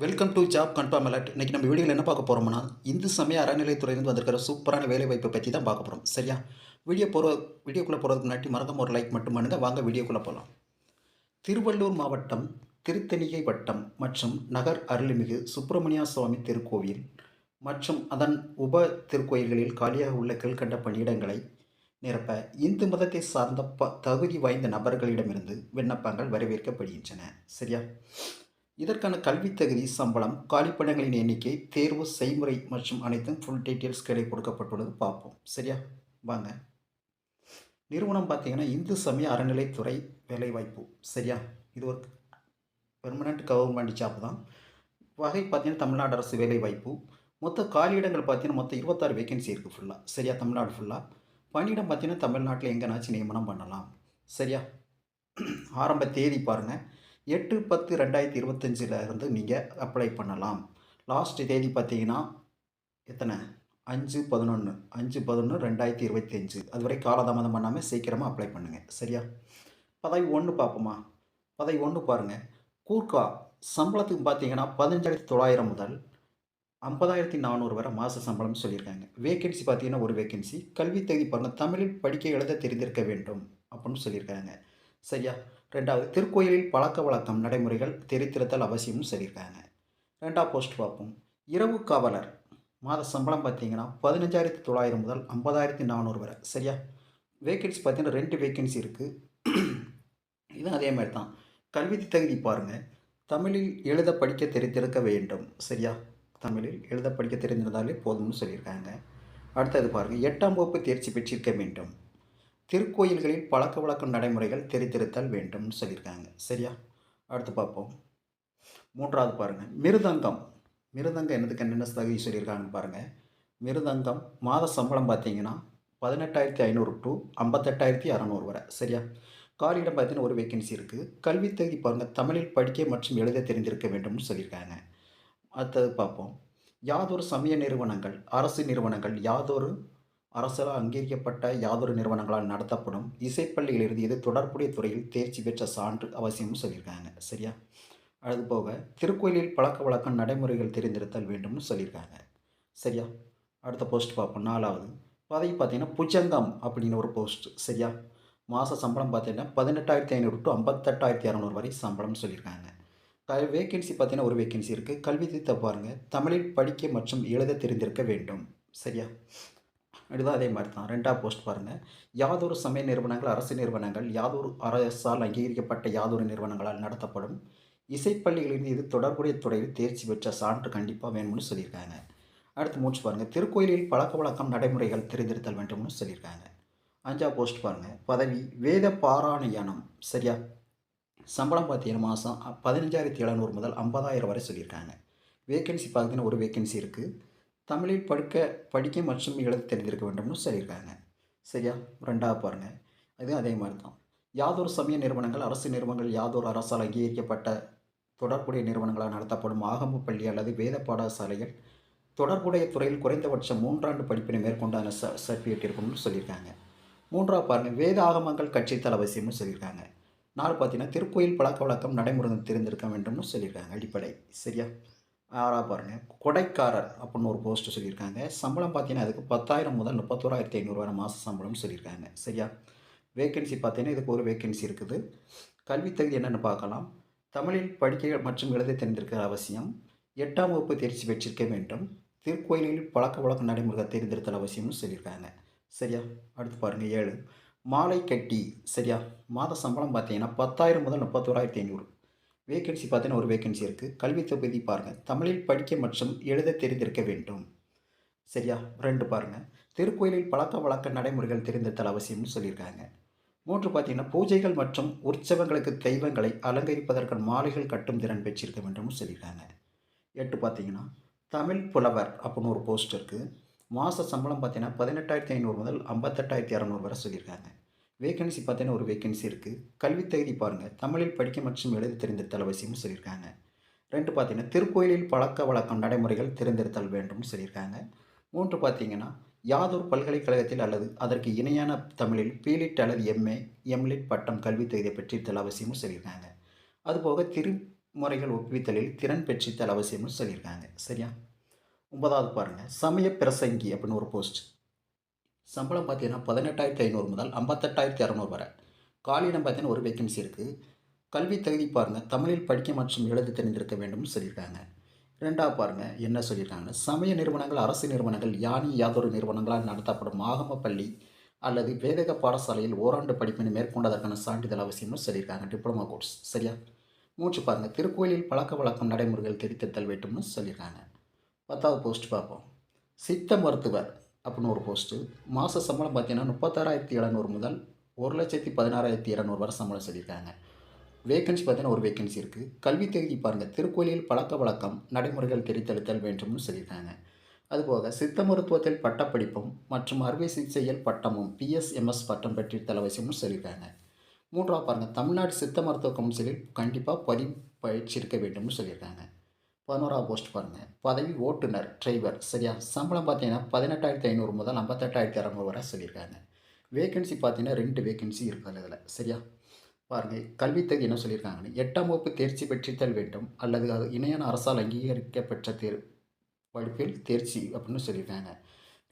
Welcome to job confirm alert இன்றைக்கி நம்ம வீடியோவில் என்ன பார்க்க போகிறோம்னா இந்து சமய அறநிலையத்துறையிலிருந்து வந்திருக்கிற சூப்பரான வேலை வாய்ப்பை பற்றி தான் பார்க்க போகிறோம் சரியா? வீடியோ போகிற வீடியோக்குள்ளே போகிறதுக்கு முன்னாடி மறக்காம ஒரு லைக் மட்டும் பண்ணுங்கள் வாங்க வீடியோக்குள்ளே போகலாம் திருவள்ளூர் மாவட்டம் திருத்தணிகை வட்டம் மற்றும் நகர் அருள்மிகு சுப்பிரமணியா சுவாமி திருக்கோவில் மற்றும் அதன் உப திருக்கோயில்களில் காலியாக உள்ள கீழ்கண்ட பணியிடங்களை நிரப்ப இந்து மதத்தை சார்ந்த ப தகுதி வாய்ந்த நபர்களிடமிருந்து விண்ணப்பங்கள் வரவேற்கப்படுகின்றன. சரியா? இதற்கான கல்வித் தகுதி சம்பளம் காலிப்படங்களின் எண்ணிக்கை தேர்வு செய்முறை மற்றும் அனைத்தும் ஃபுல் டீட்டெயில்ஸ் கிடை கொடுக்கப்பட்டுள்ளது. பார்ப்போம். சரியா? வாங்க. நிறுவனம் பார்த்தீங்கன்னா இந்து சமய அறநிலைத்துறை வேலைவாய்ப்பு. சரியா? இது ஒரு பெர்மனண்ட் கவர்மெண்ட் ஜாப் தான். வகை பார்த்தீங்கன்னா தமிழ்நாடு அரசு வேலைவாய்ப்பு. மொத்த காலியிடங்கள் பார்த்தீங்கன்னா மொத்தம் இருபத்தாறு வேகன்சி இருக்குது ஃபுல்லாக சரியா? தமிழ்நாடு ஃபுல்லாக பணியிடம் பார்த்தீங்கன்னா தமிழ்நாட்டில் எங்கேனாச்சும் நியமனம் பண்ணலாம். சரியா? ஆரம்ப தேதி பாருங்கள் எட்டு பத்து ரெண்டாயிரத்தி இருபத்தஞ்சில் இருந்து நீங்கள் அப்ளை பண்ணலாம். லாஸ்ட் தேதி பார்த்தீங்கன்னா எத்தனை? அஞ்சு பதினொன்று அஞ்சு பதினொன்று ரெண்டாயிரத்தி இருபத்தஞ்சு. அது வரை காலதாமதம் பண்ணாமல் சீக்கிரமாக அப்ளை பண்ணுங்கள் சரியா? பதவி ஒன்று பார்ப்போமா? பதவி ஒன்று பாருங்கள் கூர்க்கா சம்பளத்துக்கு பார்த்தீங்கன்னா பதினஞ்சாயிரத்தி தொள்ளாயிரம் முதல் ஐம்பதாயிரத்தி நானூறு வரை மாத சம்பளம் சொல்லியிருக்காங்க. வேகன்சி பார்த்தீங்கன்னா ஒரு வேகன்சி கல்வி தகுதி பாருங்கள் தமிழில் படிக்க எழுத தெரிந்திருக்க வேண்டும். அப்படின்னு சொல்லியிருக்காங்க. சரியா? ரெண்டாவது திருக்கோயிலில் பழக்க வழக்கம் நடைமுறைகள் தெரித்திருத்தல் அவசியம்னு சொல்லியிருக்காங்க ரெண்டாவது போஸ்ட் பார்ப்போம். இரவு காவலர். மாத சம்பளம் பார்த்தீங்கன்னா பதினஞ்சாயிரத்தி தொள்ளாயிரம் முதல் ஐம்பதாயிரத்தி நானூறு வரை. சரியா? வேக்கன்சி பார்த்தீங்கன்னா ரெண்டு வேக்கன்சி இருக்குது இதுவும் அதே மாதிரி தான். கல்வி தகுதி பாருங்கள் தமிழில் எழுத படிக்க தெரிந்திருக்க வேண்டும். சரியா? தமிழில் எழுத படிக்க தெரிந்திருந்தாலே போதும்னு சொல்லியிருக்காங்க. அடுத்தது பாருங்கள் எட்டாம் வகுப்பு தேர்ச்சி பெற்றிருக்க வேண்டும். திருக்கோயில்களில் பழக்க வழக்க நடைமுறைகள் தெரித்திருத்தல் வேண்டும்னு சொல்லியிருக்காங்க. சரியா? அடுத்து பார்ப்போம். மூன்றாவது பாருங்கள் மிருதங்கம். மிருதங்கம் என்னதுக்கு என்னென்ன தகுதி சொல்லியிருக்காங்கன்னு பாருங்கள் மிருதங்கம் மாத சம்பளம் பார்த்தீங்கன்னா பதினெட்டாயிரத்தி ஐநூறு டு ஐம்பத்தெட்டாயிரத்தி அறநூறு வரை. சரியா? காலியிடம் பார்த்தீங்கன்னா ஒரு வேகன்சி இருக்குது கல்வி தகுதி பாருங்கள் தமிழில் படிக்க மற்றும் எழுத தெரிந்திருக்க வேண்டும்னு சொல்லியிருக்காங்க. அடுத்தது பார்ப்போம். யாதொரு சமய நிறுவனங்கள் அரசு நிறுவனங்கள் யாதொரு அரசால் அங்கீகரிக்கப்பட்ட யாதொரு நிறுவனங்களால் நடத்தப்படும் இசைப்பள்ளியிலிருந்து இது தொடர்புடைய துறையில் தேர்ச்சி பெற்ற சான்று அவசியம்னு சொல்லியிருக்காங்க. சரியா? அது போக திருக்கோயிலில் பழக்க வழக்கம் நடைமுறைகள் தெரிந்திருத்தல் வேண்டும்னு சொல்லியிருக்காங்க. சரியா? அடுத்த போஸ்ட் பார்ப்போம். நாலாவது பதவி பார்த்தீங்கன்னா புஜங்கம் அப்படின்னு ஒரு போஸ்ட் சரியா? மாத சம்பளம் பார்த்தீங்கன்னா பதினெட்டாயிரத்தி ஐநூறு டு ஐம்பத்தெட்டாயிரத்தி இரநூறு வரை சம்பளம்னு சொல்லியிருக்காங்க. க வேகன்சி பார்த்தீங்கன்னா ஒரு வேகன்சி இருக்குது கல்வி திட்ட பாருங்கள் தமிழில் படிக்க மற்றும் எழுத தெரிந்திருக்க வேண்டும். சரியா? இதுதான் அதே மாதிரி தான் ரெண்டாவது போஸ்ட் பாருங்கள் யாதொரு சமய நிறுவனங்கள் அரசு நிறுவனங்கள் யாதொரு அரசால் அங்கீகரிக்கப்பட்ட யாதொரு நிறுவனங்களால் நடத்தப்படும் இசைப்பள்ளிகளிலிருந்து இது தொடர்புடைய துறையில் தேர்ச்சி பெற்ற சான்று கண்டிப்பாக வேணும்னு சொல்லியிருக்காங்க. அடுத்து மூச்சு பாருங்கள் திருக்கோயிலில் பழக்க வழக்கம் நடைமுறைகள் தெரிந்திருத்தல் வேண்டும்னு சொல்லியிருக்காங்க. அஞ்சா போஸ்ட் பாருங்கள் பதவி வேத பாராயணம் சரியா? சம்பளம் பார்த்தீங்கன்னா மாதம் பதினஞ்சாயிரத்தி எழுநூறு முதல் ஐம்பதாயிரம் வரை சொல்லியிருக்காங்க. வேகன்சி பார்த்தீங்கன்னா ஒரு வேகன்சி இருக்குது தமிழில் படிக்க படிக்க மற்றும் எழுத தெரிந்திருக்க வேண்டும்னு சொல்லியிருக்காங்க. சரியா? ரெண்டாவது பாருங்கள் அதுவும் அதே மாதிரி தான் யாதொரு சமய நிறுவனங்கள் அரசு நிறுவனங்கள் யாதொரு அரசால் அங்கீகரிக்கப்பட்ட தொடர்புடைய நிறுவனங்களால் நடத்தப்படும் ஆகம பள்ளி அல்லது வேத பாடசாலைகள் தொடர்புடைய துறையில் குறைந்தபட்சம் மூன்றாண்டு படிப்பினை மேற்கொண்டான ச சர்டிஃபிகேட் இருக்கணும்னு சொல்லியிருக்காங்க. மூன்றாவது பாருங்கள் வேத ஆகமங்கள் கட்சித்தல் அவசியம்னு சொல்லியிருக்காங்க. நாலு பார்த்தீங்கன்னா திருக்கோயில் பழக்க வழக்கம் நடைமுறை தெரிந்திருக்க வேண்டும்னு சொல்லியிருக்காங்க அடிப்படை. சரியா? ஆறாக பாருங்கள் கொடைக்காரர் அப்படின்னு ஒரு போஸ்ட்டு சொல்லியிருக்காங்க. சம்பளம் பார்த்தீங்கன்னா அதுக்கு பத்தாயிரம் முதல் முப்பத்தோராயிரத்தி ஐநூறு மாத சம்பளம்னு சொல்லியிருக்காங்க. சரியா? வேகன்சி பார்த்தீங்கன்னா இதுக்கு ஒரு வேகன்சி இருக்குது. கல்வி தகுதி என்னென்னு பார்க்கலாம். தமிழில் படிக்க மற்றும் எழுத தெரிந்திருக்கிற அவசியம். எட்டாம் வகுப்பு தேர்ச்சி பெற்றிருக்க வேண்டும். திருக்கோயிலில் பழக்க வழக்க நடைமுறை தெரிந்திருத்தல் அவசியம்னு சொல்லியிருக்காங்க. சரியா? அடுத்து பாருங்கள் ஏழு. மாலை கட்டி சரியா? மாத சம்பளம் பார்த்தீங்கன்னா பத்தாயிரம் முதல் முப்பத்தோராயிரத்தி ஐநூறு. வேகன்சி பார்த்தீங்கன்னா ஒரு வேகன்சி இருக்குது கல்வி தொகுதி பாருங்கள் தமிழில் படிக்க மற்றும் எழுத தெரிந்திருக்க வேண்டும். சரியா? ரெண்டு பாருங்கள் திருக்கோயிலில் பழக்க வழக்க நடைமுறைகள் தெரிந்திருத்தல் அவசியம்னு சொல்லியிருக்காங்க. மூன்று பார்த்தீங்கன்னா பூஜைகள் மற்றும் உற்சவங்களுக்கு தெய்வங்களை அலங்கரிப்பதற்கான மாலைகள் கட்டும் திறன் பெற்றிருக்க வேண்டும்னு சொல்லியிருக்காங்க. எட்டு பார்த்தீங்கன்னா தமிழ் புலவர் அப்படின்னு ஒரு போஸ்ட் இருக்குது மாத சம்பளம் பார்த்தீங்கன்னா பதினெட்டாயிரத்தி ஐநூறு முதல் ஐம்பத்தெட்டாயிரத்தி இரநூறு வரை சொல்லியிருக்காங்க. வேகன்சி பார்த்தீங்கன்னா ஒரு வேகன்சி இருக்குது கல்வி தகுதி பாருங்கள் தமிழில் படிக்க மற்றும் எழுத தெரிந்திருத்தல் அவசியம்னு சொல்லியிருக்காங்க. ரெண்டு பார்த்தீங்கன்னா திருக்கோயிலில் பழக்க வழக்கம் நடைமுறைகள் தெரிந்திருத்தல் வேண்டும்னு சொல்லியிருக்காங்க. மூன்று பார்த்தீங்கன்னா யாதொரு பல்கலைக்கழகத்தில் அல்லது அதற்கு இணையான தமிழில் பீலிட் அல்லது எம்ஏ எம்லிட் பட்டம் கல்வி தகுதியை பெற்றிருத்தல் அவசியமும் சொல்லியிருக்காங்க. அதுபோக திருமுறைகள் ஒப்புவித்தலில் திறன் பெற்றித்தல் அவசியம்னு சொல்லியிருக்காங்க. சரியா? ஒன்பதாவது பாருங்கள் சமய பிரசங்கி அப்படின்னு ஒரு போஸ்ட் சம்பளம் பார்த்தீங்கன்னா பதினெட்டாயிரத்தி ஐநூறு முதல் ஐம்பத்தெட்டாயிரத்தி அறநூறு வரை. காலியிடம் பார்த்தீங்கன்னா ஒரு வேக்கன்சி இருக்குது கல்வி தகுதி பாருங்கள் தமிழில் படிக்க மற்றும் எழுத தெரிந்திருக்க வேண்டும்னு சொல்லியிருக்காங்க. ரெண்டாவது பாருங்கள் என்ன சொல்லியிருக்காங்க சமய நிறுவனங்கள் அரசு நிறுவனங்கள் யானி யாதொரு நிறுவனங்களால் நடத்தப்படும் ஆகம பள்ளி அல்லது வேதக பாடசாலையில் ஓராண்டு படிப்பினை மேற்கொண்டதற்கான சான்றிதழ் அவசியம்னு சொல்லியிருக்காங்க டிப்ளமா கோர்ஸ் சரியா? மூச்சு பாருங்கள் திருக்கோயிலில் பழக்க வழக்கம் நடைமுறைகள் தெரிவித்தல் வேண்டும்னு சொல்லியிருக்காங்க. பத்தாவது போஸ்ட் பார்ப்போம். சித்த மருத்துவர் அப்படின்னு ஒரு போஸ்ட்டு மாத சம்பளம் பார்த்தீங்கன்னா முப்பத்தாறாயிரத்தி எழுநூறு முதல் ஒரு லட்சத்தி பதினாறாயிரத்தி இரநூறு வரை சம்பளம் சொல்லியிருக்காங்க வேகன்சி பார்த்தீங்கன்னா ஒரு வேகன்சி இருக்குது கல்வி தகுதி பாருங்கள் திருக்கோயிலில் பழக்க வழக்கம் நடைமுறைகள் தெரித்தெழுத்தல் வேண்டும்னு சொல்லியிருக்காங்க. அதுபோக சித்த மருத்துவத்தில் பட்டப்படிப்பும் மற்றும் அறுவை சிகிச்சையில் பட்டமும் பிஎஸ்எம்எஸ் பட்டம் பெற்றிருத்தல் அவசியம்னு சொல்லியிருக்காங்க. மூன்றாவது பாருங்கள் தமிழ்நாடு சித்த மருத்துவ கவுன்சிலில் கண்டிப்பாக பதிவு பயிற்சி இருக்க வேண்டும்னு சொல்லியிருக்காங்க. பதினோராவது போஸ்ட் பாருங்கள் பதவி ஓட்டுநர் டிரைவர் சரியா? சம்பளம் பார்த்தீங்கன்னா பதினெட்டாயிரத்தி ஐநூறு முதல் ஐம்பத்தெட்டாயிரத்தி இரநூறு வரை சொல்லியிருக்காங்க. வேகன்சி பார்த்தீங்கன்னா ரெண்டு வேகன்சி இருக்குது அதில். சரியா? பாருங்கள் கல்வித்தகுதி என்ன சொல்லியிருக்காங்கன்னு. எட்டாம் வகுப்பு தேர்ச்சி பெற்றித்தல் வேண்டும் அல்லது அது இணையான அரசால் அங்கீகரிக்கப்பெற்ற தேர் படிப்பில் தேர்ச்சி அப்படின்னு சொல்லியிருக்காங்க.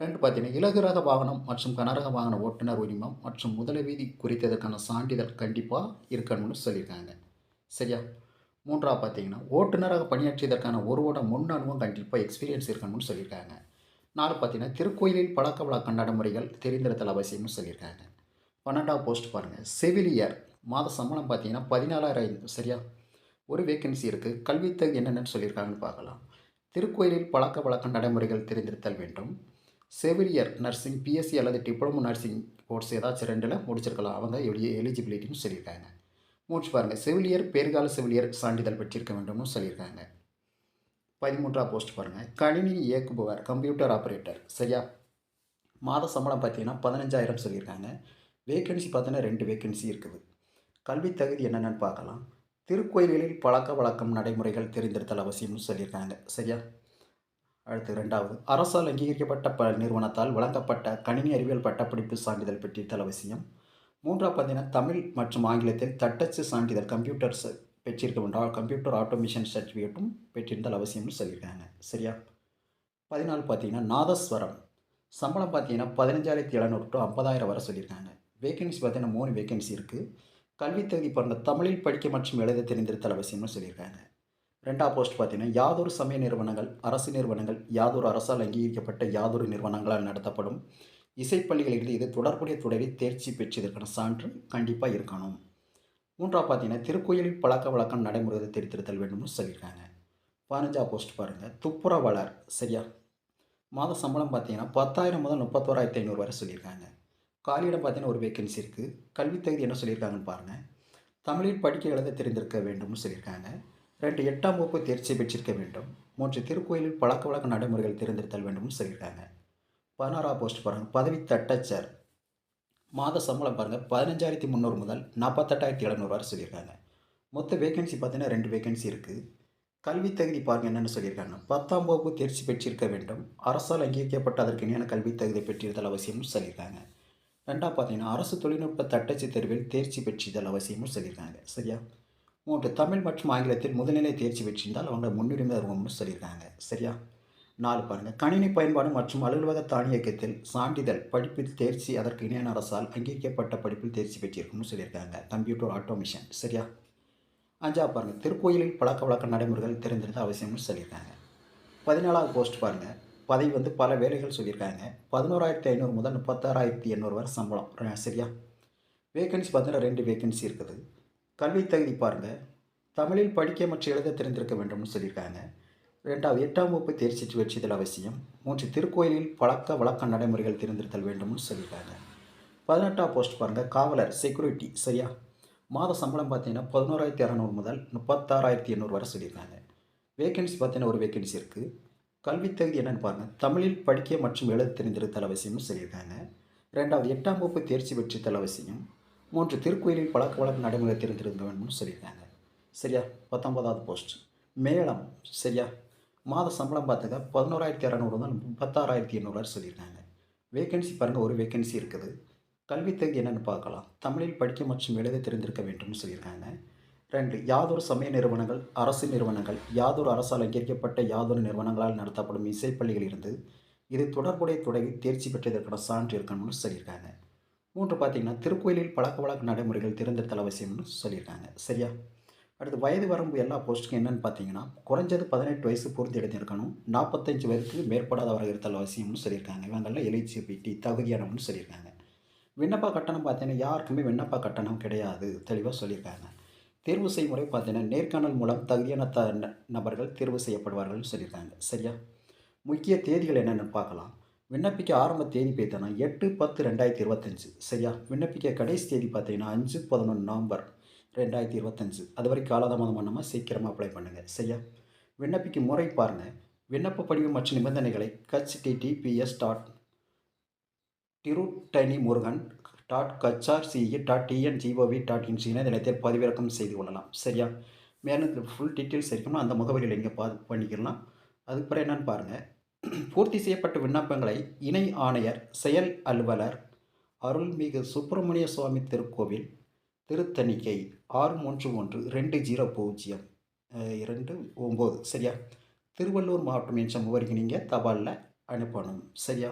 ரெண்டு பார்த்தீங்கன்னா இலகுரக வாகனம் மற்றும் கனரக வாகன ஓட்டுநர் உரிமம் மற்றும் முதலுதவி குறித்ததற்கான சான்றிதழ் கண்டிப்பாக இருக்கணும்னு சொல்லியிருக்காங்க. சரியா? மூன்றாவது பார்த்தீங்கன்னா ஓட்டுநராக பணியாற்றியதற்கான ஒருவோட முன் அனுபவம் கண்டிப்பாக எக்ஸ்பீரியன்ஸ் இருக்கணும்னு சொல்லியிருக்காங்க. நாலு பார்த்தீங்கன்னா திருக்கோயிலில் பழக்க வழக்க நடைமுறைகள் தெரிந்திருத்தல் அவசியம்னு சொல்லியிருக்காங்க. பன்னெண்டாவது போஸ்ட் பாருங்கள் செவிலியர் மாத சம்பளம் பார்த்தீங்கன்னா பதினாலாயிரம் சரியா? ஒரு வேக்கன்சி இருக்குது கல்வித்தகு என்னென்னு சொல்லியிருக்காங்கன்னு பார்க்கலாம். திருக்கோயிலில் பழக்க வழக்க நடைமுறைகள் தெரிந்திருத்தல் வேண்டும். செவிலியர் நர்சிங் பிஎஸ்சி அல்லது டிப்ளமோ நர்சிங் கோர்ஸ் ஏதாச்சும் ரெண்டில் முடிச்சிருக்கலாம். அவங்க எளிய எலிஜிபிலிட்டின்னு சொல்லியிருக்காங்க. மூச்சு பாருங்கள் செவிலியர் பேர்கால செவிலியர் சான்றிதழ் பெற்றிருக்க வேண்டும்னு சொல்லியிருக்காங்க. பதிமூன்றாவது போஸ்ட் பாருங்கள் கணினி இயக்குபவர் கம்ப்யூட்டர் ஆப்ரேட்டர் சரியா? மாத சம்பளம் பார்த்தீங்கன்னா பதினஞ்சாயிரம் சொல்லியிருக்காங்க. வேக்கன்சி பார்த்தீங்கன்னா ரெண்டு வேக்கன்சி இருக்குது. கல்வி தகுதி என்னென்னு பார்க்கலாம். திருக்கோயில்களில் பழக்க வழக்கம் நடைமுறைகள் தெரிந்திருத்தல் அவசியம்னு சொல்லியிருக்காங்க. சரியா? அடுத்து ரெண்டாவது அரசால் அங்கீகரிக்கப்பட்ட ப நிறுவனத்தால் வழங்கப்பட்ட கணினி அறிவியல் பட்டப்படிப்பு சான்றிதழ் பெற்றிருத்தல் அவசியம். மூன்றாவது பார்த்தீங்கன்னா தமிழ் மற்றும் ஆங்கிலத்தில் தட்டச்சு சான்றிதழ் கம்ப்யூட்டர்ஸ் பெற்றிருக்க வேண்டாம் கம்ப்யூட்டர் ஆட்டோமேஷன் சர்டிஃபிகேட்டும் பெற்றிருந்தால் அவசியம்னு சொல்லியிருக்காங்க. சரியா? பதினாலு பார்த்தீங்கன்னா நாதஸ்வரம். சம்பளம் பார்த்தீங்கன்னா பதினஞ்சாயிரத்தி எழுநூறு டு ஐம்பதாயிரம் வரை சொல்லியிருக்காங்க. வேகன்சி பார்த்தீங்கன்னா மூணு வேகன்சி இருக்குது கல்வி தகுதி பிறந்த தமிழில் படிக்க மற்றும் எழுத தெரிந்திருத்தல் அவசியம்னு சொல்லியிருக்காங்க. ரெண்டாவது போஸ்ட் பார்த்தீங்கன்னா யாதொரு சமய நிறுவனங்கள் அரசு நிறுவனங்கள் யாதொரு அரசால் அங்கீகரிக்கப்பட்ட யாதொரு நிறுவனங்களால் நடத்தப்படும் இசைப்பள்ளிகளில் இது தொடர்புடைய தொடரில் தேர்ச்சி பெற்றதற்கான சான்று கண்டிப்பாக இருக்கணும். மூன்றாவது பார்த்தீங்கன்னா திருக்கோயிலில் பழக்க வழக்கம் நடைமுறையை தெரித்திருத்தல் வேண்டும்னு சொல்லியிருக்காங்க. பதினஞ்சா போஸ்ட் பாருங்கள் துப்புரவாளர் சரியா? மாத சம்பளம் பார்த்தீங்கன்னா பத்தாயிரம் முதல் முப்பத்தோராயிரத்தி ஐநூறு வரை சொல்லியிருக்காங்க. காலியிடம் பார்த்தீங்கன்னா ஒரு வேக்கன்சி இருக்குது கல்வி தகுதி என்ன சொல்லியிருக்காங்கன்னு பாருங்கள் தமிழில் படிக்க எழுத தெரிந்திருக்க வேண்டும்னு சொல்லியிருக்காங்க. ரெண்டு எட்டாம் வகுப்பு தேர்ச்சி பெற்றிருக்க வேண்டும். மூன்று திருக்கோயிலில் பழக்க வழக்க நடைமுறைகள் தெரிந்திருத்தல் வேண்டும்னு சொல்லியிருக்காங்க. பதினாறாவது போஸ்ட் பாருங்கள் பதவி தட்டச்சர் மாத சம்பளம் பாருங்கள் பதினஞ்சாயிரத்தி முந்நூறு முதல் நாற்பத்தெட்டாயிரத்தி எழுநூறு வரை சொல்லியிருக்காங்க. மொத்த வேகன்சி பார்த்தீங்கன்னா ரெண்டு வேகன்சி இருக்குது கல்வி தகுதி பாருங்கள் என்னென்னு சொல்லியிருக்காங்க. பத்தாம் வகுப்பு தேர்ச்சி பெற்றிருக்க வேண்டும். அரசால் அங்கீகரிக்கப்பட்ட அதற்கு இணையான கல்வி தகுதி பெற்றிருத்தல் அவசியம்னு சொல்லியிருக்காங்க. ரெண்டாக பார்த்தீங்கன்னா அரசு தொழில்நுட்ப தட்டச்சு தேர்வில் தேர்ச்சி பெற்றிருத்தல் அவசியம்னு சொல்லியிருக்காங்க. சரியா? மூன்று தமிழ் மற்றும் ஆங்கிலத்தில் முதல்நிலை தேர்ச்சி பெற்றிருந்தால் அவங்க முன்னுரிமை தருவோம்னு சொல்லியிருக்காங்க. சரியா? நாலு பாருங்கள் கணினி பயன்பாடு மற்றும் அலுவலக தானியக்கத்தில் சான்றிதழ் படிப்பில் தேர்ச்சி அதற்கு இணையான அரசால் அங்கீகரிக்கப்பட்ட படிப்பில் தேர்ச்சி பெற்றிருக்கும்னு சொல்லியிருக்காங்க. Computer automation. சரியா? அஞ்சாவது பாருங்கள் திருக்கோயிலில் பழக்க வழக்க நடைமுறைகள் தெரிந்திருந்த அவசியம்னு சொல்லியிருக்காங்க. பதினாலாவது போஸ்ட் பாருங்கள் பதவி வந்து பல வேலைகள் சொல்லியிருக்காங்க. பதினோராயிரத்தி ஐநூறு முதல் முப்பத்தாறாயிரத்தி எண்ணூறு வரை சம்பளம். சரியா? வேகன்சி பார்த்தீங்கன்னா ரெண்டு வேகன்சி இருக்குது. கல்வி தகுதி பாருங்கள் தமிழில் படிக்க மற்றும் எழுத தெரிந்திருக்க வேண்டும்னு சொல்லியிருக்காங்க. ரெண்டாவது எட்டாம் வகுப்பு தேர்ச்சி வெற்றிதல் அவசியம். மூன்று திருக்கோயிலில் பழக்க வழக்க நடைமுறைகள் தெரிந்திருத்தல் வேண்டும்னு சொல்லியிருக்காங்க. பதினெட்டாம் போஸ்ட் பாருங்கள் காவலர் செக்யூரிட்டி சரியா? மாத சம்பளம் பார்த்தீங்கன்னா பதினோராயிரத்தி இரநூறு முதல் முப்பத்தாறாயிரத்தி எண்ணூறு வரை சொல்லியிருக்காங்க. வேகன்சி பார்த்தீங்கன்னா ஒரு வேகன்சி இருக்குது கல்வி தகுதி என்னென்னு பாருங்கள் தமிழில் படிக்க மற்றும் எழுத தெரிந்திருத்தல் அவசியம்னு சொல்லியிருக்காங்க. ரெண்டாவது எட்டாம் வகுப்பு தேர்ச்சி வெற்றித்தல் அவசியம். மூன்று திருக்கோயிலில் பழக்க வழக்கு நடைமுறை தெரிந்திருந்த வேணும்னு சொல்லியிருக்காங்க. சரியா? பத்தொன்பதாவது போஸ்ட் மேளம் சரியா? மாத சம்பளம் பார்த்துக்க பதினோராயிரத்தி இரநூறு முதல் முப்பத்தாறாயிரத்தி எண்ணூறு சொல்லியிருக்காங்க. வேகன்சி பாருங்கள் ஒரு வேகன்சி இருக்குது. கல்வி தகுதி என்னென்னு பார்க்கலாம். தமிழில் படிக்க மற்றும் எழுத தெரிந்திருக்க வேண்டும்னு சொல்லியிருக்காங்க. ரெண்டு யாதொரு சமய நிறுவனங்கள் அரசு நிறுவனங்கள் யாதொரு அரசால் அங்கீகரிக்கப்பட்ட யாதொரு நிறுவனங்களால் நடத்தப்படும் இசைப்பள்ளிகளிலிருந்து இது தொடர்புடைய துறையில் தேர்ச்சி பெற்றதற்கான சான்று இருக்கணும்னு சொல்லியிருக்காங்க. மூன்று பார்த்தீங்கன்னா திருக்கோயிலில் பழக்க வழக்க நடைமுறைகள் தேர்ந்தெடுத்தல் அவசியம்னு சொல்லியிருக்காங்க. சரியா? அடுத்து வயது வரம்பு எல்லா போஸ்ட்டுக்கும் என்னென்னு பார்த்தீங்கன்னா குறைஞ்சது பதினெட்டு வயசு பூர்த்தி அடைஞ்சிருக்கணும் நாற்பத்தஞ்சு வயதுக்கு மேற்படாதவர்கள் இருத்தல் அவசியம்னு சொல்லியிருக்காங்க. இவங்கெல்லாம் எலிஜிபிலிட்டி தகுதியானவன்னு சொல்லியிருக்காங்க. விண்ணப்ப கட்டணம் பார்த்தீங்கன்னா யாருக்குமே விண்ணப்ப கட்டணம் கிடையாது தெளிவாக சொல்லியிருக்காங்க. தேர்வு செய்முறை பார்த்தீங்கன்னா நேர்காணல் மூலம் தகுதியான த ந- நபர்கள் தேர்வு செய்யப்படுவார்கள்னு சொல்லியிருக்காங்க. சரியா? முக்கிய தேதிகள் என்னென்னு பார்க்கலாம். விண்ணப்பிக்க ஆரம்ப தேதி பார்த்தீங்கன்னா எட்டு பத்து ரெண்டாயிரத்தி இருபத்தஞ்சு. சரியா? விண்ணப்பிக்க கடைசி தேதி பார்த்தீங்கன்னா அஞ்சு பதினொன்று நவம்பர். ரெண்டாயிரத்தி இருபத்தஞ்சு. அது வரைக்கும் காலதாமதம் பண்ணாமல் சீக்கிரமாக அப்ளை பண்ணுங்கள் சரியா? விண்ணப்பிக்கும் முறை பாருங்கள் விண்ணப்ப படிவம் மற்றும் நிபந்தனைகளை https dot Thiruttani Murugan dot HRCE dot TN gov dot in நிலையத்தில் பதிவிறக்கம் செய்து கொள்ளலாம். சரியா? மேலும் ஃபுல் டீட்டெயில்ஸ் இருக்கணும் அந்த முகவரியில் நீங்கள் பா பண்ணிக்கலாம் அதுக்கப்புறம் என்னென்னு பாருங்கள் பூர்த்தி செய்யப்பட்ட விண்ணப்பங்களை இணை ஆணையர் செயல் அலுவலர் அருள்மிகு சுப்பிரமணிய சுவாமி திருக்கோவில் திருத்தணிக்கை ஆறு மூன்று ஒன்று ரெண்டு ஜீரோ பூஜ்ஜியம். இரண்டு ஒம்பது. சரியா? திருவள்ளூர் மாவட்டம் என்ற முகவரிக்கு நீங்கள் தபாலில் அனுப்பணும். சரியா?